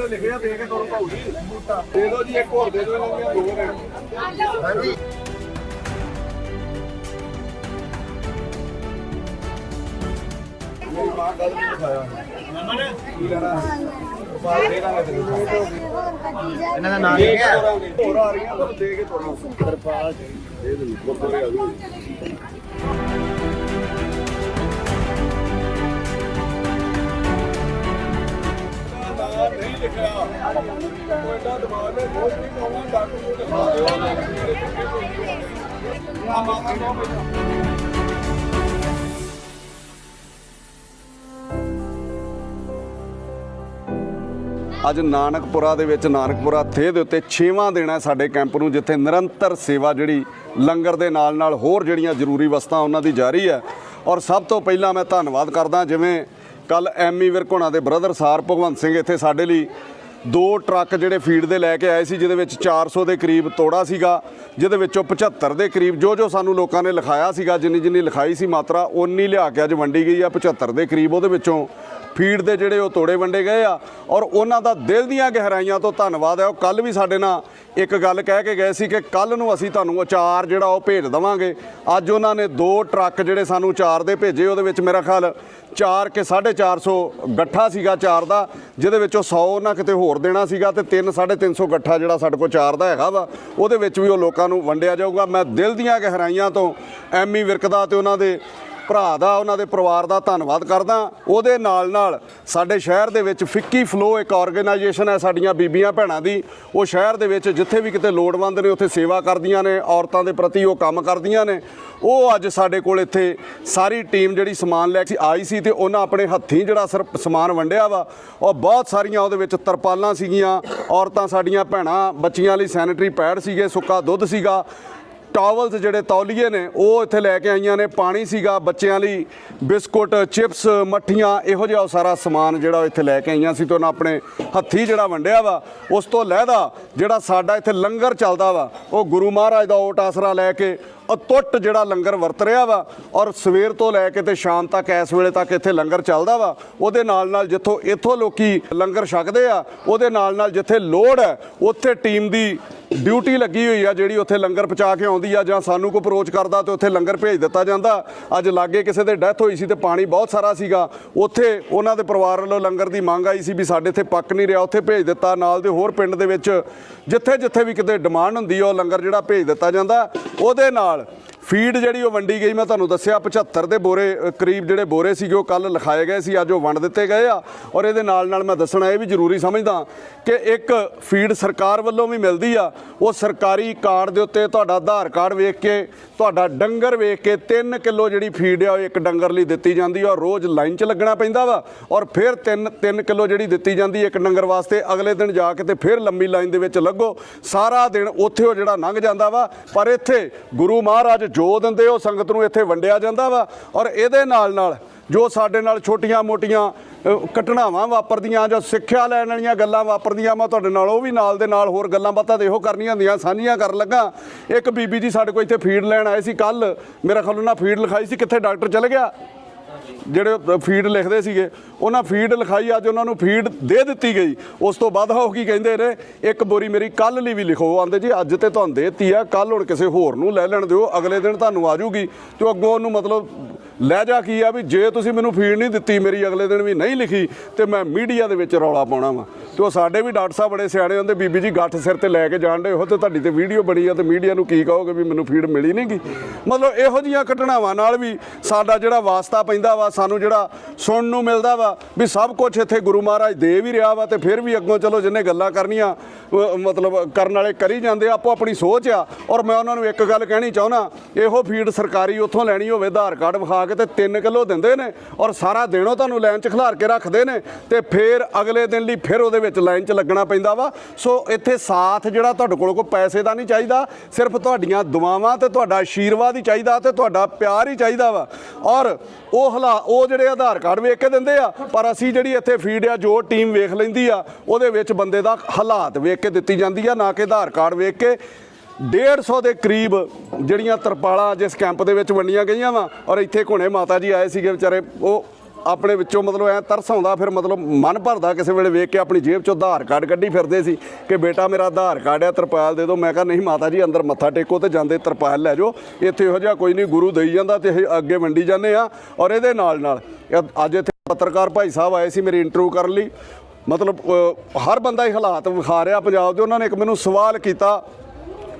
ਜਿਹੜੇ ਲਿਖੇ ਆ ਦੇ ਕੇ ਤੁਹਾਨੂੰ ਭਾਊ ਜੀ ਦੇ ਦਿਓ ਜੀ ਇੱਕ ਹੋਰ ਦੇ ਦਿਓ ਇਹਨਾਂ ਦੀਆਂ ਦੋ ਨੇ ਹਾਂਜੀ। ਮੇਰੀ ਮਾਂ ਗੱਲ ਨਹੀਂ ਦਿਖਾਇਆ। ਕੀ ਲੈਣਾ? ਬਾਹਰ ਦੇ ਦਾਂਗੇ ਤੈਨੂੰ। ਇਹਨਾਂ ਦਾ ਨਾਮ ਲਿਖਿਆ ਹੋਰ ਆ ਰਹੀਆਂ ਪਰ ਦੇ ਕੇ ਤੁਹਾਨੂੰ। ਤਰਪਾਲ ਦੇ ਦੇ ਗੁਰਦੁਆਰੇ ਆ ਜੂ ਲਿਖਿਆ ਕੋਈ ਏਡਾ ਦਿਮਾਗ ਨੇ ਕੁਝ ਨਹੀਂ ਪਾਉਣਾ ਡਾਕਟਰ ਨੂੰ ਦਿਖਾ ਦਿਓ ਆ ਮਾਤਾ ਨੂੰ ਬਈ ਅੱਜ ਨਾਨਕਪੁਰਾ ਦੇ ਵਿੱਚ, ਨਾਨਕਪੁਰਾ ਥੇ ਦੇ ਉੱਤੇ 6ਵਾਂ ਦਿਨ ਹੈ ਸਾਡੇ ਕੈਂਪ ਨੂੰ, ਜਿੱਥੇ ਨਿਰੰਤਰ ਸੇਵਾ ਜਿਹੜੀ ਲੰਗਰ ਦੇ ਨਾਲ ਨਾਲ ਹੋਰ ਜਿਹੜੀਆਂ ਜ਼ਰੂਰੀ ਵਸਤਾਂ ਉਹਨਾਂ ਦੀ ਜਾਰੀ ਹੈ। ਔਰ ਸਭ ਤੋਂ ਪਹਿਲਾਂ ਮੈਂ ਧੰਨਵਾਦ ਕਰਦਾ, ਜਿਵੇਂ ਕੱਲ ਐਮੀ ਵਿਰਕੋਣਾ ਦੇ ਬ੍ਰਦਰ ਸਾਰ ਭਗਵੰਤ ਸਿੰਘ ਇੱਥੇ ਸਾਡੇ ਲਈ ਦੋ ਟਰੱਕ ਜਿਹੜੇ ਫੀਡ ਦੇ ਲੈ ਕੇ ਆਏ ਸੀ, ਜਿਹਦੇ ਵਿੱਚ 400 ਦੇ ਕਰੀਬ ਤੋੜਾ ਸੀਗਾ, ਜਿਹਦੇ ਵਿੱਚੋਂ 75 ਦੇ ਕਰੀਬ ਜੋ ਜੋ ਸਾਨੂੰ ਲੋਕਾਂ ਨੇ ਲਿਖਾਇਆ ਸੀਗਾ, ਜਿੰਨੀ ਜਿੰਨੀ ਲਿਖਾਈ ਸੀ ਮਾਤਰਾ ਉਨੀ ਲਿਆ ਕੇ ਅੱਜ ਵੰਡੀ ਗਈ ਆ 75 ਦੇ ਕਰੀਬ, ਉਹਦੇ ਵਿੱਚੋਂ ਫੀਡ ਦੇ ਜਿਹੜੇ ਉਹ ਤੋੜੇ ਵੰਡੇ ਗਏ ਆ ਔਰ ਉਹਨਾਂ ਦਾ ਦਿਲ ਦੀਆਂ ਗਹਿਰਾਈਆਂ ਤੋਂ ਧੰਨਵਾਦ ਹੈ। ਉਹ ਕੱਲ ਵੀ ਸਾਡੇ ਨਾਲ ਇੱਕ ਗੱਲ ਕਹਿ ਕੇ ਗਏ ਸੀ ਕਿ ਕੱਲ ਨੂੰ ਅਸੀਂ ਤੁਹਾਨੂੰ ਅਚਾਰ ਜਿਹੜਾ ਉਹ ਭੇਜ ਦਵਾਂਗੇ। ਅੱਜ ਉਹਨਾਂ ਨੇ ਦੋ ਟਰੱਕ ਜਿਹੜੇ ਸਾਨੂੰ ਅਚਾਰ ਦੇ ਭੇਜੇ, ਉਹਦੇ ਵਿੱਚ ਮੇਰਾ ਖਿਆਲ 4 ਕੇ 450 ਗੱਠਾ ਸੀਗਾ ਚਾਰ ਦਾ, ਜਿਹਦੇ ਵਿੱਚੋਂ 100 ਉਹਨਾਂ ਕਿਤੇ ਹੋਰ ਦੇਣਾ ਸੀਗਾ ਤੇ 3 350 ਗੱਠਾ ਜਿਹੜਾ ਸਾਡੇ ਕੋਲ ਚਾਰ ਦਾ ਹੈਗਾ ਵਾ, ਉਹਦੇ ਵਿੱਚ ਵੀ ਉਹ ਲੋਕਾਂ ਨੂੰ ਵੰਡਿਆ ਜਾਊਗਾ। ਮੈਂ ਦਿਲ ਦੀਆਂ ਗਹਿਰਾਈਆਂ ਤੋਂ ਐਮੀ ਵਿਰਕਦਾ ਤੇ ਉਹਨਾਂ ਦੇ ਭਰਾ ਦਾ, ਉਹਨਾਂ ਦੇ ਪਰਿਵਾਰ ਦਾ ਧੰਨਵਾਦ ਕਰਦਾ। ਉਹਦੇ ਨਾਲ ਨਾਲ ਸਾਡੇ ਸ਼ਹਿਰ ਦੇ ਵਿੱਚ ਫਿੱਕੀ ਫਲੋ ਇੱਕ ਆਰਗੇਨਾਈਜੇਸ਼ਨ ਹੈ ਸਾਡੀਆਂ ਬੀਬੀਆਂ ਭੈਣਾਂ ਦੀ। ਉਹ ਸ਼ਹਿਰ ਦੇ ਵਿੱਚ ਜਿੱਥੇ ਵੀ ਕਿਤੇ ਲੋੜਵੰਦ ਨੇ, ਉੱਥੇ ਸੇਵਾ ਕਰਦੀਆਂ ਨੇ, ਔਰਤਾਂ ਦੇ ਪ੍ਰਤੀ ਉਹ ਕੰਮ ਕਰਦੀਆਂ ਨੇ। ਉਹ ਅੱਜ ਸਾਡੇ ਕੋਲ ਇੱਥੇ ਸਾਰੀ ਟੀਮ ਜਿਹੜੀ ਸਮਾਨ ਲੈ ਕੇ ਆਈ ਸੀ ਤੇ ਉਹਨਾਂ ਆਪਣੇ ਹੱਥੀਂ ਜਿਹੜਾ ਸਰ ਸਮਾਨ ਵੰਡਿਆ ਵਾ, ਉਹ ਬਹੁਤ ਸਾਰੀਆਂ ਉਹਦੇ ਵਿੱਚ ਤਰਪਾਲਾਂ ਸੀਗੀਆਂ। ਔਰਤਾਂ ਸਾਡੀਆਂ ਭੈਣਾਂ ਬੱਚੀਆਂ ਲਈ ਸੈਨੀਟਰੀ ਪੈਡ ਸੀਗੇ, ਸੁੱਕਾ ਦੁੱਧ ਸੀਗਾ। ਟਾਵਲਸ ਜਿਹੜੇ ਤੌਲੀਏ ਨੇ, ਉਹ ਇੱਥੇ ਲੈ ਕੇ ਆਈਆਂ ਨੇ। ਪਾਣੀ ਸੀਗਾ ਬੱਚਿਆਂ ਲਈ, ਬਿਸਕੁਟ, ਚਿਪਸ, ਮੱਠੀਆਂ, ਇਹੋ ਜਿਹਾ ਉਹ ਸਾਰਾ ਸਮਾਨ ਜਿਹੜਾ ਇੱਥੇ ਲੈ ਕੇ ਆਈਆਂ ਸੀ ਤੇ ਉਹਨਾਂ ਆਪਣੇ ਹੱਥੀ ਜਿਹੜਾ ਵੰਡਿਆ ਵਾ, ਉਸ ਤੋਂ ਲਹਿਦਾ ਜਿਹੜਾ ਸਾਡਾ ਇੱਥੇ ਲੰਗਰ ਚੱਲਦਾ ਵਾ, ਉਹ ਗੁਰੂ ਮਹਾਰਾਜ ਦਾ ਓਟ ਆਸਰਾ ਲੈ ਕੇ ਅਤੁੱਟ ਜਿਹੜਾ ਲੰਗਰ ਵਰਤ ਰਿਹਾ ਵਾ ਔਰ ਸਵੇਰ ਤੋਂ ਲੈ ਕੇ ਤੇ ਸ਼ਾਮ ਤੱਕ, ਇਸ ਵੇਲੇ ਤੱਕ ਇੱਥੇ ਲੰਗਰ ਚੱਲਦਾ ਵਾ, ਉਹਦੇ ਨਾਲ ਨਾਲ ਜਿੱਥੋਂ ਇੱਥੋਂ ਲੋਕੀ ਲੰਗਰ ਛਕਦੇ ਆ, ਉਹਦੇ ਨਾਲ ਨਾਲ ਜਿੱਥੇ ਲੋੜ ਹੈ, ਉੱਥੇ ਟੀਮ ਦੀ ਡਿਊਟੀ ਲੱਗੀ ਹੋਈ ਆ ਜਿਹੜੀ ਉੱਥੇ ਲੰਗਰ ਪਹੁੰਚਾ ਕੇ ਆਉਂਦੀ ਆ ਜਾਂ ਸਾਨੂੰ ਕੋਈ ਅਪਰੋਚ ਕਰਦਾ ਤੇ ਉੱਥੇ ਲੰਗਰ ਭੇਜ ਦਿੱਤਾ ਜਾਂਦਾ। ਅੱਜ ਲਾਗੇ ਕਿਸੇ ਦੇ ਡੈਥ ਹੋਈ ਸੀ ਤੇ ਪਾਣੀ ਬਹੁਤ ਸਾਰਾ ਸੀਗਾ। ਉੱਥੇ ਉਹਨਾਂ ਦੇ ਪਰਿਵਾਰ ਵੱਲੋਂ ਲੰਗਰ ਦੀ ਮੰਗ ਆਈ ਸੀ ਵੀ ਸਾਡੇ ਇੱਥੇ ਪੱਕ ਨਹੀਂ ਰਿਹਾ, ਉੱਥੇ ਭੇਜ ਦਿੱਤਾ। ਨਾਲ ਦੇ ਹੋਰ ਪਿੰਡ ਦੇ ਵਿੱਚ ਜਿੱਥੇ ਜਿੱਥੇ ਵੀ ਕਿਤੇ ਡਿਮਾਂਡ ਹੁੰਦੀ ਆ, ਉਹ ਲੰਗਰ ਜਿਹੜਾ ਭੇਜ ਦਿੱਤਾ ਜਾਂਦਾ। ਉਹਦੇ ਨਾਲ ਫੀਡ ਜਿਹੜੀ ਉਹ ਵੰਡੀ ਗਈ, ਮੈਂ ਤੁਹਾਨੂੰ ਦੱਸਿਆ 75 ਦੇ ਬੋਰੇ ਕਰੀਬ ਜਿਹੜੇ ਬੋਰੇ ਸੀਗੇ, ਉਹ ਕੱਲ ਲਿਖਾਏ ਗਏ ਸੀ, ਅੱਜ ਉਹ ਵੰਡ ਦਿੱਤੇ ਗਏ ਆ। ਔਰ ਇਹਦੇ ਨਾਲ ਨਾਲ ਮੈਂ ਦੱਸਣਾ ਇਹ ਵੀ ਜ਼ਰੂਰੀ ਸਮਝਦਾ ਕਿ ਇੱਕ ਫੀਡ ਸਰਕਾਰ ਵੱਲੋਂ ਵੀ ਮਿਲਦੀ ਆ, ਉਹ ਸਰਕਾਰੀ ਕਾਰਡ ਦੇ ਉੱਤੇ ਤੁਹਾਡਾ ਆਧਾਰ ਕਾਰਡ ਵੇਖ ਕੇ, ਤੁਹਾਡਾ ਡੰਗਰ ਵੇਖ ਕੇ 3 ਕਿਲੋ ਜਿਹੜੀ ਫੀਡ ਆ, ਉਹ ਇੱਕ ਡੰਗਰ ਲਈ ਦਿੱਤੀ ਜਾਂਦੀ ਆ, ਔਰ ਰੋਜ਼ ਲਾਈਨ 'ਚ ਲੱਗਣਾ ਪੈਂਦਾ ਵਾ। ਔਰ ਫਿਰ 3 3 ਕਿਲੋ ਜਿਹੜੀ ਦਿੱਤੀ ਜਾਂਦੀ ਇੱਕ ਡੰਗਰ ਵਾਸਤੇ, ਅਗਲੇ ਦਿਨ ਜਾ ਕੇ ਤੇ ਫਿਰ ਲੰਮੀ ਲਾਈਨ ਦੇ ਵਿੱਚ ਲੱਗੋ। ਸਾਰਾ ਦਿਨ ਉੱਥੇ ਉਹ ਜਿਹੜਾ ਲੰਘ ਜਾਂਦਾ ਵਾ, ਪਰ ਇੱਥੇ ਗੁਰੂ ਮਹਾਰਾਜ ਜੋ ਦਿੰਦੇ ਉਹ ਸੰਗਤ ਨੂੰ ਇੱਥੇ ਵੰਡਿਆ ਜਾਂਦਾ ਵਾ ਔਰ ਇਹਦੇ ਨਾਲ ਨਾਲ ਜੋ ਸਾਡੇ ਨਾਲ ਛੋਟੀਆਂ-ਮੋਟੀਆਂ ਘਟਨਾਵਾਂ ਵਾਪਰਦੀਆਂ ਜਾਂ ਸਿੱਖਿਆ ਲੈਣ ਵਾਲੀਆਂ ਗੱਲਾਂ ਵਾਪਰਦੀਆਂ ਮੈਂ ਤੁਹਾਡੇ ਨਾਲ ਉਹ ਵੀ ਨਾਲ ਦੇ ਨਾਲ ਹੋਰ ਗੱਲਾਂ ਬਾਤਾਂ ਤੇ ਇਹੋ ਕਰਨੀਆਂ ਹੁੰਦੀਆਂ, ਸਾਂਝੀਆਂ ਕਰਨ ਲੱਗਾ। ਇੱਕ ਬੀਬੀ ਜੀ ਸਾਡੇ ਕੋਲ ਇੱਥੇ ਫੀਡ ਲੈਣ ਆਏ ਸੀ ਕੱਲ ਮੇਰਾ ਖਿਆਲ ਫੀਡ ਲਿਖਾਈ ਸੀ, ਕਿੱਥੇ ਡਾਕਟਰ ਚਲੇ ਗਿਆ? ਜਿਹੜੇ ਫੀਡ ਲਿਖਦੇ ਸੀਗੇ, ਉਹਨਾਂ ਫੀਡ ਲਿਖਾਈ, ਅੱਜ ਉਹਨਾਂ ਨੂੰ ਫੀਡ ਦੇ ਦਿੱਤੀ ਗਈ। ਉਸ ਤੋਂ ਬਾਅਦ ਉਹ ਕੀ ਕਹਿੰਦੇ ਨੇ, ਇੱਕ ਬੋਰੀ ਮੇਰੀ ਕੱਲ ਲਈ ਵੀ ਲਿਖੋ। ਆਂਦੇ ਜੀ, ਅੱਜ ਤੇ ਤੁਹਾਨੂੰ ਦੇਤੀ ਆ ਕੱਲ ਹੁਣ ਕਿਸੇ ਹੋਰ ਨੂੰ ਲੈ ਲੈਣ ਦਿਓ, ਅਗਲੇ ਦਿਨ ਤੁਹਾਨੂੰ ਆ ਜਾਊਗੀ ਤੇ ਅੱਗੋਂ ਉਹਨੂੰ ਮਤਲਬ, ਲੈ ਜਾ ਕੀ ਆ ਵੀ ਜੇ ਤੁਸੀਂ ਮੈਨੂੰ ਫੀਡ ਨਹੀਂ ਦਿੱਤੀ, ਮੇਰੀ ਅਗਲੇ ਦਿਨ ਵੀ ਨਹੀਂ ਲਿਖੀ, ਤੇ ਮੈਂ ਮੀਡੀਆ ਦੇ ਵਿੱਚ ਰੌਲਾ ਪਾਉਣਾ ਵਾ। ਤੇ ਉਹ ਸਾਡੇ ਵੀ ਡਾਕਟਰ ਸਾਹਿਬ ਬੜੇ ਸਿਆਣੇ ਹੁੰਦੇ, ਬੀਬੀ ਜੀ ਗੱਠ ਸਿਰ ਤੇ ਲੈ ਕੇ ਜਾਣ ਦੇ ਉਹ ਤੇ ਤੁਹਾਡੀ ਤੇ ਵੀਡੀਓ ਬਣੀ ਆ, ਤੇ ਮੀਡੀਆ ਨੂੰ ਕੀ ਕਹੋਗੇ ਵੀ ਮੈਨੂੰ ਫੀਡ ਮਿਲੀ ਨਹੀਂਗੀ ਮਤਲਬ ਇਹੋ ਜੀਆਂ ਘਟਨਾਵਾਂ ਨਾਲ ਵੀ ਸਾਡਾ ਜਿਹੜਾ ਵਾਸਤਾ ਪੈਂਦਾ ਵਾ, ਸਾਨੂੰ ਜਿਹੜਾ ਸੁਣਨ ਨੂੰ ਮਿਲਦਾ ਵਾ ਵੀ ਸਭ ਕੁਝ ਇੱਥੇ ਗੁਰੂ ਮਹਾਰਾਜ ਦੇ ਵੀ ਰਿਹਾ ਵਾ ਤੇ ਫਿਰ ਵੀ ਅੱਗੋਂ ਚਲੋ ਜਿੰਨੇ ਗੱਲਾਂ ਕਰਨੀਆਂ ਮਤਲਬ ਕਰਨ ਵਾਲੇ ਕਰੀ ਜਾਂਦੇ ਆਪੋ ਆਪਣੀ ਸੋਚ ਆ। ਔਰ ਮੈਂ ਉਹਨਾਂ ਨੂੰ ਇੱਕ ਗੱਲ ਕਹਿਣੀ ਚਾਹੁੰਦਾ, ਇਹੋ ਫੀਡ ਸਰਕਾਰੀ ਉੱਥੋਂ ਲੈਣੀ ਹੋਵੇ, ਆਧਾਰ ਕਾਰਡ ਵਿਖਾ ਕੇ ਤੇ 3 ਕਿਲੋ ਦਿੰਦੇ ਨੇ ਔਰ ਸਾਰਾ ਦਿਨ ਉਹ ਤੁਹਾਨੂੰ ਲਾਈਨ 'ਚ ਖਿਲਾਰ ਕੇ ਰੱਖਦੇ ਨੇ ਤੇ ਫਿਰ ਅਗਲੇ ਦਿਨ ਲਈ ਫਿਰ ਉਹਦੇ ਵਿੱਚ ਲਾਈਨ 'ਚ ਲੱਗਣਾ ਪੈਂਦਾ ਵਾ। ਸੋ ਇੱਥੇ ਸਾਥ ਜਿਹੜਾ ਤੁਹਾਡੇ ਕੋਲ ਕੋਈ ਪੈਸੇ ਦਾ ਨਹੀਂ ਚਾਹੀਦਾ, ਸਿਰਫ ਤੁਹਾਡੀਆਂ ਦੁਆਵਾਂ ਤੇ ਤੁਹਾਡਾ ਆਸ਼ੀਰਵਾਦ ਹੀ ਚਾਹੀਦਾ ਤੇ ਤੁਹਾਡਾ ਪਿਆਰ ਹੀ ਚਾਹੀਦਾ ਵਾ। ਔਰ ਉਹ ਉਹ ਹਲਾ ਉਹ ਜਿਹੜੇ ਆਧਾਰ ਕਾਰਡ ਵੇਖ ਕੇ ਦਿੰਦੇ ਆ, ਪਰ ਅਸੀਂ ਜਿਹੜੀ ਇੱਥੇ ਫੀਡ ਆ, ਜੋ ਟੀਮ ਵੇਖ ਲੈਂਦੀ ਆ, ਉਹਦੇ ਵਿੱਚ ਬੰਦੇ ਦਾ ਹਾਲਾਤ ਵੇਖ ਕੇ ਦਿੱਤੀ ਜਾਂਦੀ ਆ, ਨਾ ਕਿ ਆਧਾਰ ਕਾਰਡ ਵੇਖ ਕੇ। 150 ਦੇ ਕਰੀਬ ਜਿਹੜੀਆਂ ਤਰਪਾਲਾਂ ਜਿਸ ਕੈਂਪ ਦੇ ਵਿੱਚ ਵੰਡੀਆਂ ਗਈਆਂ ਵਾ, ਔਰ ਇੱਥੇ ਘੁਣੇ ਮਾਤਾ ਜੀ ਆਏ ਸੀਗੇ ਵਿਚਾਰੇ, ਉਹ ਆਪਣੇ ਵਿੱਚੋਂ ਮਤਲਬ ਐ ਤਰਸ ਆਉਂਦਾ, ਫਿਰ ਮਤਲਬ ਮਨ ਭਰਦਾ ਕਿਸੇ ਵੇਲੇ ਵੇਖ ਕੇ ਆਪਣੀ ਜੇਬ ਚੋਂ ਆਧਾਰ ਕਾਰਡ ਕੱਢੀ ਫਿਰਦੇ ਸੀ ਕਿ ਬੇਟਾ ਮੇਰਾ ਆਧਾਰ ਕਾਰਡ ਹੈ ਤਰਪਾਲ ਦੇ ਦਿਓ। ਮੈਂ ਕਿਹਾ, ਨਹੀਂ ਮਾਤਾ ਜੀ, ਅੰਦਰ ਮੱਥਾ ਟੇਕੋ ਤੇ ਜਾਂਦੇ ਤਰਪਾਲ ਲੈ ਜਾਓ। ਇੱਥੇ ਇਹੋ ਜਿਹਾ ਕੋਈ ਨਹੀਂ, ਗੁਰੂ ਦੇਈ ਜਾਂਦਾ ਤੇ ਇਹ ਅੱਗੇ ਵੰਡੀ ਜਾਂਦੇ ਆ ਔਰ ਇਹਦੇ ਨਾਲ ਨਾਲ ਅੱਜ ਇੱਥੇ ਪੱਤਰਕਾਰ ਭਾਈ ਸਾਹਿਬ ਆਏ ਸੀ ਮੇਰੀ ਇੰਟਰਵਿਊ ਕਰਨ ਲਈ। ਮਤਲਬ ਹਰ ਬੰਦਾ ਹੀ ਹਾਲਾਤ ਵਿਖਾ ਰਿਹਾ ਪੰਜਾਬ ਦੇ। ਉਹਨਾਂ ਨੇ ਇੱਕ ਮੈਨੂੰ ਸਵਾਲ ਕੀਤਾ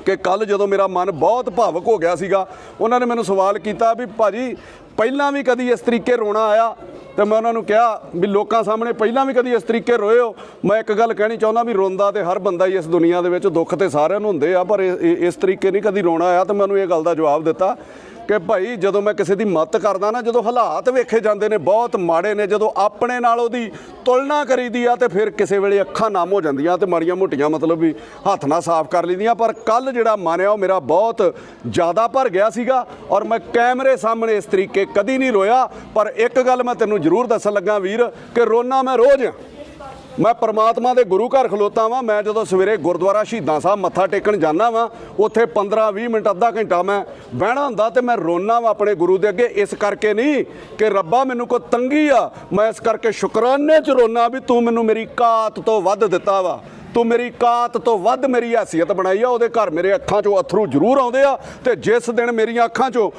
ਕਿ ਕੱਲ ਜਦੋਂ ਮੇਰਾ ਮਨ ਬਹੁਤ ਭਾਵਕ ਹੋ ਗਿਆ ਸੀਗਾ, ਉਹਨਾਂ ਨੇ ਮੈਨੂੰ ਸਵਾਲ ਕੀਤਾ ਵੀ ਭਾਜੀ ਪਹਿਲਾਂ ਵੀ ਕਦੀ ਇਸ ਤਰੀਕੇ ਰੋਣਾ ਆਇਆ? ਤੇ ਮੈਂ ਉਹਨਾਂ ਨੂੰ ਕਿਹਾ ਵੀ ਲੋਕਾਂ ਸਾਹਮਣੇ ਪਹਿਲਾਂ ਵੀ ਕਦੀ ਇਸ ਤਰੀਕੇ ਰੋਏ ਹੋ? ਮੈਂ ਇੱਕ ਗੱਲ ਕਹਿਣੀ ਚਾਹੁੰਦਾ ਵੀ ਰੋਂਦਾ ਤੇ ਹਰ ਬੰਦਾ ਹੀ ਇਸ ਦੁਨੀਆ ਦੇ ਵਿੱਚ ਦੁੱਖ ਤੇ ਸਾਰਿਆਂ ਨੂੰ ਹੁੰਦੇ ਆ, ਪਰ ਇਸ ਤਰੀਕੇ ਨਹੀਂ ਕਦੀ ਰੋਣਾ ਆਇਆ ਤੇ ਮੈਨੂੰ ਇਹ ਗੱਲ ਦਾ ਜਵਾਬ ਦਿੱਤਾ। ਕਿ ਭਾਈ ਜਦੋਂ ਮੈਂ ਕਿਸੇ ਦੀ ਮਦਦ ਕਰਦਾ ਨਾ, ਜਦੋਂ ਹਾਲਾਤ ਵੇਖੇ ਜਾਂਦੇ ਨੇ, ਬਹੁਤ ਮਾੜੇ ਨੇ, ਜਦੋਂ ਆਪਣੇ ਨਾਲ ਉਹਦੀ ਤੁਲਨਾ ਕਰੀਦੀ ਆ ਤੇ ਫਿਰ ਕਿਸੇ ਵੇਲੇ ਅੱਖਾਂ ਨਾਮ ਹੋ ਜਾਂਦੀਆਂ ਤੇ ਮਾੜੀਆਂ ਮੋਟੀਆਂ ਮਤਲਬ ਵੀ ਹੱਥ ਨਾਲ ਸਾਫ਼ ਕਰ ਲੈਂਦੀਆਂ। ਪਰ ਕੱਲ ਜਿਹੜਾ ਮਨ ਆ ਉਹ ਮੇਰਾ ਬਹੁਤ ਜ਼ਿਆਦਾ ਭਰ ਗਿਆ ਸੀਗਾ ਔਰ ਮੈਂ ਕੈਮਰੇ ਸਾਹਮਣੇ ਇਸ ਤਰੀਕੇ ਕਦੀ ਨਹੀਂ ਰੋਇਆ। ਪਰ ਇੱਕ ਗੱਲ ਮੈਂ ਤੈਨੂੰ ਜ਼ਰੂਰ ਦੱਸਣ ਲੱਗਾ ਵੀਰ, ਕਿ ਰੋਣਾ ਮੈਂ ਰੋਜ਼ ਆ ਮੈਂ ਪਰਮਾਤਮਾ ਦੇ ਗੁਰੂ ਘਰ ਖਲੋਤਾ ਵਾਂ। ਮੈਂ ਜਦੋਂ ਸਵੇਰੇ ਗੁਰਦੁਆਰਾ ਸ਼ਹੀਦਾਂ ਸਾਹਿਬ ਮੱਥਾ ਟੇਕਣ ਜਾਂਦਾ ਵਾਂ, ਉੱਥੇ 15-20 ਮਿੰਟ, ਅੱਧਾ ਘੰਟਾ ਮੈਂ ਬਹਿਣਾ ਹੁੰਦਾ ਤੇ ਮੈਂ ਰੋਣਾ ਵਾਂ ਆਪਣੇ ਗੁਰੂ ਦੇ ਅੱਗੇ। ਇਸ ਕਰਕੇ ਨਹੀਂ ਕਿ ਰੱਬਾ ਮੈਨੂੰ ਕੋ ਤੰਗੀ ਆ। ਮੈਂ ਇਸ ਕਰਕੇ ਸ਼ੁਕਰਾਨੇ ਚ ਰੋਣਾ ਵੀ ਤੂੰ ਮੈਨੂੰ ਮੇਰੀ ਕਾਤ ਤੋਂ ਵੱਧ ਦਿੱਤਾ ਵਾ। ਤੂੰ ਮੇਰੀ ਕਾਤ ਤੋਂ ਵੱਧ ਮੇਰੀ ਹੈਸੀਅਤ ਬਣਾਈ ਆ। ਉਹਦੇ ਘਰ ਮੇਰੇ ਅੱਖਾਂ 'ਚੋਂ ਅਥਰੂ ਜ਼ਰੂਰ ਆਉਂਦੇ ਆ ਤੇ ਜਿਸ ਦਿਨ ਮੇਰੀਆਂ ਅੱਖਾਂ 'ਚੋਂ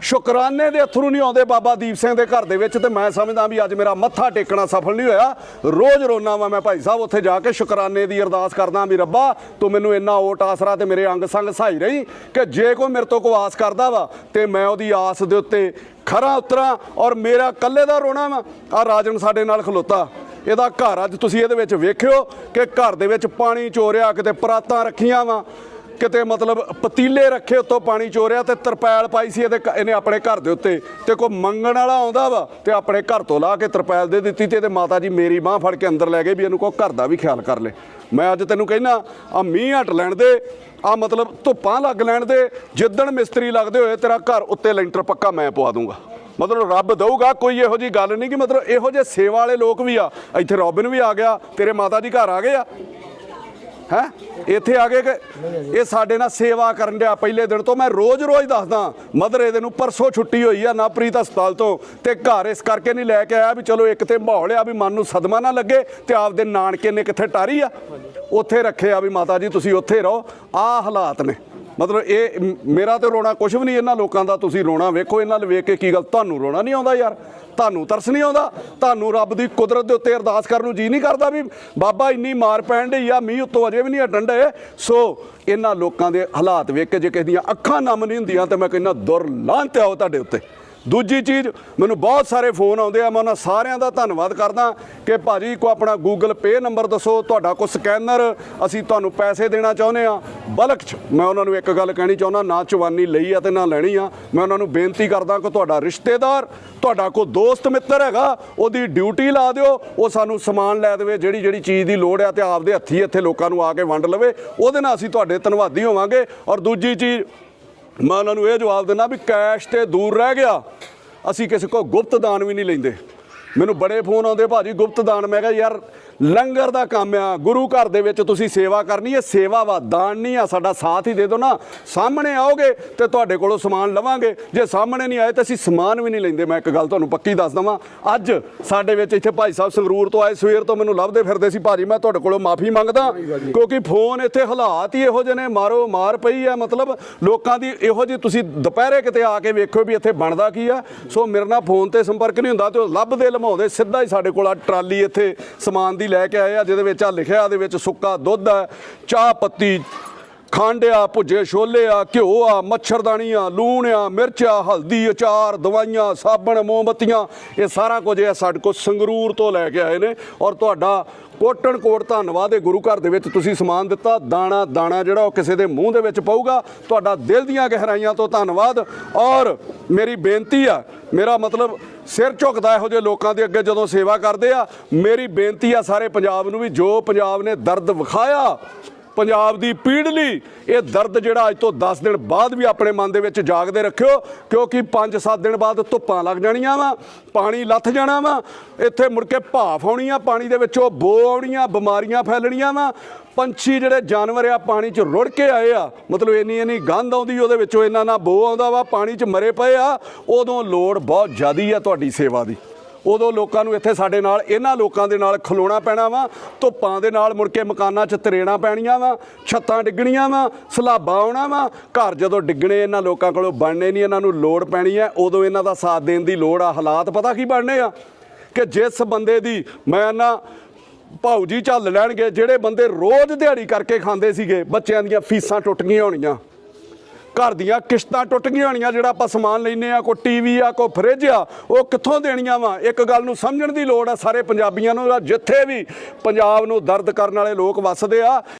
ਸ਼ੁਕਰਾਨੇ ਦੇ ਅਥਰੂ ਨਹੀਂ ਆਉਂਦੇ ਬਾਬਾ ਦੀਪ ਸਿੰਘ ਦੇ ਘਰ ਦੇ ਵਿੱਚ ਤੇ ਮੈਂ ਸਮਝਦਾ ਵੀ ਅੱਜ ਮੇਰਾ ਮੱਥਾ ਟੇਕਣਾ ਸਫਲ ਨਹੀਂ ਹੋਇਆ। ਰੋਜ਼ ਰੋਣਾ ਵਾ ਮੈਂ ਭਾਈ ਸਾਹਿਬ ਉੱਥੇ ਜਾ ਕੇ ਸ਼ੁਕਰਾਨੇ ਦੀ ਅਰਦਾਸ ਕਰਦਾ ਵੀ ਰੱਬਾ, ਤੂੰ ਮੈਨੂੰ ਇੰਨਾ ਓਟ ਆਸਰਾ ਤੇ ਮੇਰੇ ਅੰਗ ਸੰਗ ਸਹਾਈ ਰਹੀ ਕਿ ਜੇ ਕੋਈ ਮੇਰੇ ਤੋਂ ਕੋ ਆਸ ਕਰਦਾ ਵਾ ਤੇ ਮੈਂ ਉਹਦੀ ਆਸ ਦੇ ਉੱਤੇ ਖਰਾ ਉਤਰਾਂ ਔਰ ਮੇਰਾ ਕੱਲੇ ਦਾ ਰੋਣਾ ਵਾ। ਆ ਰਾਜਨ ਸਾਡੇ ਨਾਲ ਖਲੋਤਾ। ਇਹਦਾ ਘਰ ਅੱਜ ਤੁਸੀਂ ਇਹਦੇ ਵਿੱਚ ਵੇਖਿਓ ਕਿ ਘਰ ਦੇ ਵਿੱਚ ਪਾਣੀ ਚੋਰਿਆ, ਕਿਤੇ ਪਰਾਤਾਂ ਰੱਖੀਆਂ ਵਾ। ਕਿਤੇ ਮਤਲਬ ਪਤੀਲੇ ਰੱਖੇ ਉੱਤੋਂ ਪਾਣੀ ਚੋਰਿਆ ਤੇ ਤਰਪੈਲ ਪਾਈ ਸੀ ਇਹਦੇ ਘ- ਇਹਨੇ ਆਪਣੇ ਘਰ ਦੇ ਉੱਤੇ ਤੇ ਕੋਈ ਮੰਗਣ ਵਾਲਾ ਆਉਂਦਾ ਵਾ ਤੇ ਆਪਣੇ ਘਰ ਤੋਂ ਲਾ ਕੇ ਤਰਪੈਲ ਦੇ ਦਿੱਤੀ ਤੇ ਇਹਦੇ ਮਾਤਾ ਜੀ ਮੇਰੀ ਬਾਹ ਫੜ ਕੇ ਅੰਦਰ ਲੈ ਗਏ ਵੀ ਇਹਨੂੰ ਕੋ ਘਰ ਦਾ ਵੀ ਖਿਆਲ ਕਰ ਲੈ। ਮੈਂ ਅੱਜ ਤੈਨੂੰ ਕਹਿਣਾ ਆ ਮੀਂਹ ਹਟ ਲੈਣ ਦੇ ਆ ਮਤਲਬ ਧੁੱਪਾਂ ਲੱਗ ਲੈਣ ਦੇ, ਜਿੱਦਣ ਮਿਸਤਰੀ ਲੱਗਦੇ ਹੋਏ ਤੇਰਾ ਘਰ ਉੱਤੇ ਲੈਂਟਰ ਪੱਕਾ ਮੈਂ ਪਵਾ ਦੂੰਗਾ। ਮਤਲਬ ਰੱਬ ਦਊਗਾ, ਕੋਈ ਇਹੋ ਜੀ ਗੱਲ ਨਹੀਂ ਕਿ ਮਤਲਬ ਇਹੋ ਜਿਹੇ ਸੇਵਾ ਵਾਲੇ ਲੋਕ ਵੀ ਆ, ਇੱਥੇ ਰੋਬਿਨ ਵੀ ਆ ਗਿਆ, ਤੇਰੇ ਮਾਤਾ ਜੀ ਘਰ ਆ ਗਏ ਆ। ਹੈ? ਇੱਥੇ ਆ ਗਏ ਕਿ ਇਹ ਸਾਡੇ ਨਾਲ ਸੇਵਾ ਕਰਨ ਡਿਆ ਪਹਿਲੇ ਦਿਨ ਤੋਂ। ਮੈਂ ਰੋਜ਼-ਰੋਜ਼ ਦੱਸਦਾ ਮਦਰ ਇਹਦੇ ਨੂੰ ਪਰਸੋਂ ਛੁੱਟੀ ਹੋਈ ਆ ਨਾਪ੍ਰੀਤ ਹਸਪਤਾਲ ਤੋਂ ਤੇ ਘਰ ਇਸ ਕਰਕੇ ਨਹੀਂ ਲੈ ਕੇ ਆਇਆ ਵੀ ਚਲੋ ਇੱਕ ਤੇ ਮਾਹੌਲ ਆ ਵੀ ਮਨ ਨੂੰ ਸਦਮਾ ਨਾ ਲੱਗੇ ਤੇ ਆਪਦੇ ਨਾਨਕੇ ਨੇ ਕਿੱਥੇ ਟਾਰੀ ਆ। ਉੱਥੇ ਰੱਖੇ ਆ ਵੀ ਮਾਤਾ ਜੀ ਤੁਸੀਂ ਉੱਥੇ ਰਹੋ। ਆਹ ਹਾਲਾਤ ਨੇ। ਮਤਲਬ ਇਹ ਮੇਰਾ ਤੇ ਰੋਣਾ ਕੁਝ ਵੀ ਨਹੀਂ, ਇਹਨਾਂ ਲੋਕਾਂ ਦਾ ਤੁਸੀਂ ਰੋਣਾ ਵੇਖੋ, ਇਹਨਾਂ ਨਾਲ ਵੇਖ ਕੇ ਕੀ ਗੱਲ, ਤੁਹਾਨੂੰ ਰੋਣਾ ਨਹੀਂ ਆਉਂਦਾ ਯਾਰ, ਤੁਹਾਨੂੰ ਤਰਸ ਨਹੀਂ ਆਉਂਦਾ, ਤੁਹਾਨੂੰ ਰੱਬ ਦੀ ਕੁਦਰਤ ਦੇ ਉੱਤੇ ਅਰਦਾਸ ਕਰਨ ਨੂੰ ਜੀ ਨਹੀਂ ਕਰਦਾ ਵੀ ਬਾਬਾ ਇੰਨੀ ਮਾਰ ਪੈਣ ਡਈ ਆ, ਮੀਂਹ ਉੱਤੋਂ ਅਜੇ ਵੀ ਨਹੀਂ ਹਟਣ ਡੇ ਸੋ ਇਹਨਾਂ ਲੋਕਾਂ ਦੇ ਹਾਲਾਤ ਵੇਖ ਕੇ ਜੇ ਕਿਸੇ ਦੀਆਂ ਅੱਖਾਂ ਨਮ ਨਹੀਂ ਹੁੰਦੀਆਂ ਤੇ ਮੈਂ ਕਹਿੰਦਾ ਦੁਰ ਲਾਂਤ ਆਓ ਤੁਹਾਡੇ ਉੱਤੇ। ਦੂਜੀ ਚੀਜ਼, ਮੈਨੂੰ ਬਹੁਤ ਸਾਰੇ ਫੋਨ ਆਉਂਦੇ ਆ, ਮੈਂ ਉਹਨਾਂ ਸਾਰਿਆਂ ਦਾ ਧੰਨਵਾਦ ਕਰਦਾ ਕਿ ਭਾਜੀ ਕੋ ਆਪਣਾ ਗੂਗਲ ਪੇ ਨੰਬਰ ਦੱਸੋ, ਤੁਹਾਡਾ ਕੋ ਸਕੈਨਰ ਅਸੀਂ ਤੁਹਾਨੂੰ ਪੈਸੇ ਦੇਣਾ ਚਾਹੁੰਦੇ ਆ ਬਲਕ ਮੈਂ ਉਹਨਾਂ ਨੂੰ ਇੱਕ ਗੱਲ ਕਹਿਣੀ ਚਾਹੁੰਦਾ, ਨਾ ਚਵਾਨੀ ਲਈ ਆ ਤੇ ਨਾ ਲੈਣੀ ਆ। ਮੈਂ ਉਹਨਾਂ ਨੂੰ ਬੇਨਤੀ ਕਰਦਾ ਕਿ ਤੁਹਾਡਾ ਰਿਸ਼ਤੇਦਾਰ, ਤੁਹਾਡਾ ਕੋ ਦੋਸਤ ਮਿੱਤਰ ਹੈਗਾ, ਉਹਦੀ ਡਿਊਟੀ ਲਾ ਦਿਓ, ਉਹ ਸਾਨੂੰ ਸਮਾਨ ਲੈ ਦੇਵੇ, ਜਿਹੜੀ ਜਿਹੜੀ ਚੀਜ਼ ਦੀ ਲੋੜ ਆ ਤੇ ਆਪਦੇ ਹੱਥੀ ਇੱਥੇ ਲੋਕਾਂ ਨੂੰ ਆ ਕੇ ਵੰਡ ਲਵੇ। ਉਹਦੇ ਨਾਲ ਅਸੀਂ ਤੁਹਾਡੇ ਧੰਨਵਾਦੀ ਹੋਵਾਂਗੇ। ਔਰ ਦੂਜੀ ਚੀਜ਼ ਮੈਂ ਉਹਨਾਂ ਨੂੰ ਇਹ ਜਵਾਬ ਦਿੰਦਾ ਵੀ ਕੈਸ਼ ਤੇ ਦੂਰ ਰਹਿ ਗਿਆ। ਅਸੀਂ ਕਿਸੇ ਕੋ ਗੁਪਤ ਦਾਨ ਵੀ ਨਹੀਂ ਲੈਂਦੇ। ਮੈਨੂੰ ਬੜੇ ਫੋਨ ਆਉਂਦੇ, ਭਾਜੀ ਗੁਪਤ ਦਾਨ। ਮੈਂ ਕਿਹਾ, ਯਾਰ ਲੰਗਰ ਦਾ ਕੰਮ ਆ। ਗੁਰੂ ਘਰ ਦੇ ਵਿੱਚ ਤੁਸੀਂ ਸੇਵਾ ਕਰਨੀ ਹੈ। ਸੇਵਾ ਵਾ ਦਾਨ ਨਹੀਂ ਆ। ਸਾਡਾ ਸਾਥ ਹੀ ਦੇ ਦਿਓ ਨਾ। ਸਾਹਮਣੇ ਆਓਗੇ ਤੇ ਤੁਹਾਡੇ ਕੋਲੋਂ ਸਮਾਨ ਲਵਾਂਗੇ। ਜੇ ਸਾਹਮਣੇ ਨਹੀਂ ਆਏ ਤਾਂ ਅਸੀਂ ਸਮਾਨ ਵੀ ਨਹੀਂ ਲੈਂਦੇ। ਮੈਂ ਇੱਕ ਗੱਲ ਤੁਹਾਨੂੰ ਪੱਕੀ ਦੱਸ ਦਵਾਂ। ਅੱਜ ਸਾਡੇ ਵਿੱਚ ਇੱਥੇ ਭਾਈ ਸਾਹਿਬ ਸੰਗਰੂਰ ਤੋਂ ਆਏ। ਸਵੇਰ ਤੋਂ ਮੈਨੂੰ ਲੱਭਦੇ ਫਿਰਦੇ ਸੀ। ਭਾਜੀ, ਮੈਂ ਤੁਹਾਡੇ ਕੋਲੋਂ ਮਾਫੀ ਮੰਗਦਾ ਕਿਉਂਕਿ ਫੋਨ ਇੱਥੇ ਹਾਲਾਤ ਹੀ ਇਹੋ ਜਿਹੇ ਨੇ। ਮਾਰੋ, ਮਾਰ ਪਈ ਆ। ਮਤਲਬ ਲੋਕਾਂ ਦੀ ਇਹੋ ਜਿਹੀ ਤੁਸੀਂ ਦੁਪਹਿਰੇ ਕਿਤੇ ਆ ਕੇ ਵੇਖੋ ਵੀ ਇੱਥੇ ਬਣਦਾ ਕੀ ਆ। ਸੋ ਮੇਰੇ ਨਾਲ ਫੋਨ ਤੇ ਸੰਪਰਕ ਨਹੀਂ ਹੁੰਦਾ ਤੇ ਉਹ ਲੱਭਦੇ, ਲਮਾਉਂਦੇ। ਸਿੱਧਾ ਹੀ ਸਾਡੇ ਕੋਲ ਆ ਟਰਾਲੀ ਇੱਥੇ ਸਮਾਨ ਦੀ ਲੈ ਕੇ ਆਏ ਆ, ਜਿਹਦੇ ਵਿੱਚ ਆ ਲਿਖਿਆ ਉਹਦੇ ਵਿੱਚ ਸੁੱਕਾ ਦੁੱਧ ਆ ਚਾਹ ਪੱਤੀ ਖੰਡ ਆ ਭੁੱਜੇ ਛੋਲੇ ਆ ਘਿਓ ਆ ਮੱਛਰਦਾਨੀ ਆ ਲੂਣ ਆ ਮਿਰਚ ਆ ਹਲਦੀ, ਅਚਾਰ, ਦਵਾਈਆਂ, ਸਾਬਣ, ਮੋਮਬੱਤੀਆਂ, ਇਹ ਸਾਰਾ ਕੁਝ ਇਹ ਸਾਡੇ ਕੋਲ ਸੰਗਰੂਰ ਤੋਂ ਲੈ ਕੇ ਆਏ ਨੇ। ਔਰ ਤੁਹਾਡਾ ਕੋਟਣ ਕੋਟ ਧੰਨਵਾਦ ਹੈ ਗੁਰੂ ਘਰ ਦੇ ਵਿੱਚ ਤੁਸੀਂ ਸਮਾਨ ਦਿੱਤਾ। ਦਾਣਾ ਦਾਣਾ ਜਿਹੜਾ ਉਹ ਕਿਸੇ ਦੇ ਮੂੰਹ ਦੇ ਵਿੱਚ ਪਊਗਾ। ਤੁਹਾਡਾ ਦਿਲ ਦੀਆਂ ਗਹਿਰਾਈਆਂ ਤੋਂ ਧੰਨਵਾਦ। ਔਰ ਮੇਰੀ ਬੇਨਤੀ ਆ, ਮੇਰਾ ਮਤਲਬ ਸਿਰ ਝੁਕਦਾ ਇਹੋ ਜਿਹੇ ਲੋਕਾਂ ਦੇ ਅੱਗੇ ਜਦੋਂ ਸੇਵਾ ਕਰਦੇ ਆ। ਮੇਰੀ ਬੇਨਤੀ ਆ ਸਾਰੇ ਪੰਜਾਬ ਨੂੰ ਵੀ, ਜੋ ਪੰਜਾਬ ਨੇ ਦਰਦ ਵਿਖਾਇਆ ਪੰਜਾਬ ਦੀ ਪੀੜ ਲਈ ਇਹ ਦਰਦ ਜਿਹੜਾ ਅੱਜ ਤੋਂ 10 ਦਿਨ ਬਾਅਦ ਵੀ ਆਪਣੇ ਮਨ ਦੇ ਵਿੱਚ ਜਾਗਦੇ ਰੱਖਿਓ, ਕਿਉਂਕਿ 5-7 ਦਿਨ ਬਾਅਦ ਧੁੱਪਾਂ ਲੱਗ ਜਾਣੀਆਂ ਵਾ, ਪਾਣੀ ਲੱਥ ਜਾਣਾ ਵਾ, ਇੱਥੇ ਮੁੜ ਕੇ ਭਾਫ ਆਉਣੀ ਆ ਪਾਣੀ ਦੇ ਵਿੱਚੋਂ ਬੋ ਆਉਣੀਆਂ, ਬਿਮਾਰੀਆਂ ਫੈਲਣੀਆਂ ਵਾ। ਪੰਛੀ ਜਿਹੜੇ ਜਾਨਵਰ ਆ, ਪਾਣੀ 'ਚ ਰੁੜ ਕੇ ਆਏ ਆ, ਮਤਲਬ ਇੰਨੀ ਇੰਨੀ ਗੰਧ ਆਉਂਦੀ ਉਹਦੇ ਵਿੱਚੋਂ ਇੰਨਾ ਨਾ ਬੋ ਆਉਂਦਾ ਵਾ, ਪਾਣੀ 'ਚ ਮਰੇ ਪਏ ਆ, ਉਦੋਂ ਲੋੜ ਬਹੁਤ ਜ਼ਿਆਦੀ ਆ ਤੁਹਾਡੀ ਸੇਵਾ ਦੀ। ਉਦੋਂ ਲੋਕਾਂ ਨੂੰ ਇੱਥੇ ਸਾਡੇ ਨਾਲ, ਇਹਨਾਂ ਲੋਕਾਂ ਦੇ ਨਾਲ ਖਲੋਣਾ ਪੈਣਾ ਵਾ, ਧੁੱਪਾਂ ਦੇ ਨਾਲ ਮੁੜ ਕੇ ਮਕਾਨਾਂ 'ਚ ਤਰੇੜਾਂ ਪੈਣੀਆਂ ਵਾ, ਛੱਤਾਂ ਡਿੱਗਣੀਆਂ ਵਾ, ਸਲਾਬਾਂ ਆਉਣਾ ਵਾ। ਘਰ ਜਦੋਂ ਡਿੱਗਣੇ, ਇਹਨਾਂ ਲੋਕਾਂ ਕੋਲੋਂ ਬਣਨੇ ਨਹੀਂ, ਇਹਨਾਂ ਨੂੰ ਲੋੜ ਪੈਣੀ ਹੈ, ਉਦੋਂ ਇਹਨਾਂ ਦਾ ਸਾਥ ਦੇਣ ਦੀ ਲੋੜ ਆ, ਹਾਲਾਤ ਪਤਾ ਕੀ ਬਣਨੇ ਆ? ਕਿ ਜਿਸ ਬੰਦੇ ਦੀ, ਮੈਂ ਨਾ ਭਾਉ ਜੀ ਝੱਲ ਲੈਣਗੇ, ਜਿਹੜੇ ਬੰਦੇ ਰੋਜ਼ ਦਿਹਾੜੀ ਕਰਕੇ ਖਾਂਦੇ ਸੀਗੇ, ਬੱਚਿਆਂ ਦੀਆਂ ਫੀਸਾਂ ਟੁੱਟ ਗਈਆਂ ਹੋਣੀਆਂ। ਘਰ ਦੀਆਂ ਕਿਸ਼ਤਾਂ ਟੁੱਟ ਗਈਆਂ ਹੋਣੀਆਂ ਜਿਹੜਾ ਆਪਾਂ ਸਮਾਨ ਲੈਨੇ ਆ ਕੋਈ ਟੀਵੀ ਆ, ਕੋਈ ਫ੍ਰਿਜ ਆ, ਉਹ ਕਿੱਥੋਂ ਦੇਣੀਆਂ ਵਾ? ਇੱਕ ਗੱਲ ਨੂੰ ਸਮਝਣ ਦੀ ਲੋੜ ਆ, ਸਾਰੇ ਪੰਜਾਬੀਆਂ ਨੂੰ ਜਿੱਥੇ ਵੀ ਪੰਜਾਬ ਨੂੰ ਦਰਦ ਕਰਨ ਵਾਲੇ ਲੋਕ ਵੱਸਦੇ ਆ।